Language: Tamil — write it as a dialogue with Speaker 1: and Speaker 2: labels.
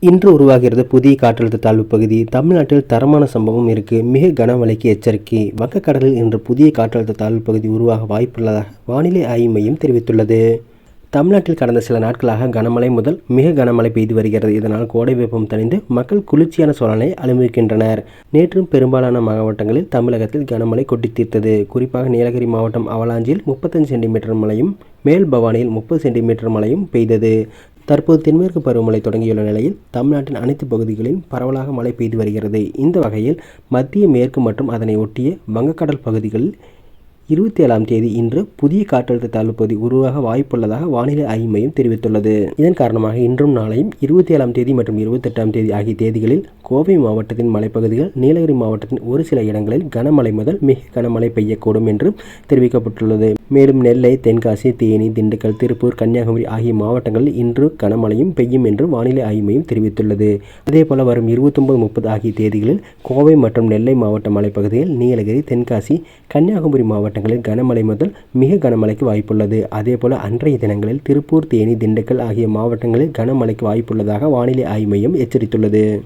Speaker 1: இன்று உருவாகிறது புதிய காற்றழுத்த தாழ்வு பகுதி. தமிழ்நாட்டில் தரமான சம்பவம் இருக்கு. மிக கனமழைக்கு எச்சரிக்கை. வங்கக்கடலில் இன்று புதிய காற்றழுத்த தாழ்வு பகுதி உருவாக வாய்ப்புள்ளதாக வானிலை ஆய்வு மையம் தெரிவித்துள்ளது. தமிழ்நாட்டில் கடந்த சில நாட்களாக கனமழை முதல் மிக கனமழை பெய்து வருகிறது. இதனால் கோடை வெப்பம் தணிந்து மக்கள் குளிர்ச்சியான சூழலை அனுபவிக்கின்றனர். நேற்றும் பெரும்பாலான மாவட்டங்களில் தமிழகத்தில் கனமழை கொட்டி தீர்த்தது. குறிப்பாக நீலகிரி மாவட்டம் அவலாஞ்சியில் முப்பத்தஞ்சு சென்டிமீட்டர் மழையும் மேல் பவானியில் முப்பது சென்டிமீட்டர் மழையும் பெய்தது. தற்போது தென்மேற்கு பருவமழை தொடங்கியுள்ள நிலையில் தமிழ்நாட்டின் அனைத்து பகுதிகளிலும் பரவலாக மழை பெய்து வருகிறது. இந்த வகையில் மத்திய மேற்கு மற்றும் அதனை ஒட்டிய வங்கக்கடல் பகுதிகளில் இருபத்தி ஏழாம் தேதி இன்று புதிய காற்றழுத்த தாழ்வு பகுதி உருவாக வாய்ப்புள்ளதாக வானிலை ஆய்வு மையம் தெரிவித்துள்ளது. இதன் காரணமாக இன்றும் நாளையும் இருபத்தி ஏழாம் தேதி மற்றும் இருபத்தெட்டாம் தேதி ஆகிய தேதிகளில் கோவை மாவட்டத்தின் மலைப்பகுதிகள் நீலகிரி மாவட்டத்தின் ஒரு சில இடங்களில் கனமழை முதல் மிக கனமழை பெய்யக்கூடும் என்றும் தெரிவிக்கப்பட்டுள்ளது. மேலும் நெல்லை தென்காசி தேனி திண்டுக்கல் திருப்பூர் கன்னியாகுமரி ஆகிய மாவட்டங்களில் இன்று கனமழையும் பெய்யும் என்று வானிலை ஆய்வு மையம் தெரிவித்துள்ளது. அதேபோல வரும் இருபத்தொன்பது முப்பது ஆகிய தேதிகளில் கோவை மற்றும் நெல்லை மாவட்ட மலைப்பகுதியில் நீலகிரி தென்காசி கன்னியாகுமரி மாவட்டங்களில் கனமழை முதல் மிக கனமழைக்கு வாய்ப்புள்ளது. அதேபோல அன்றைய தினங்களில் திருப்பூர் தேனி திண்டுக்கல் ஆகிய மாவட்டங்களில் கனமழைக்கு வாய்ப்புள்ளதாக வானிலை ஆய்வு மையம் எச்சரித்துள்ளது.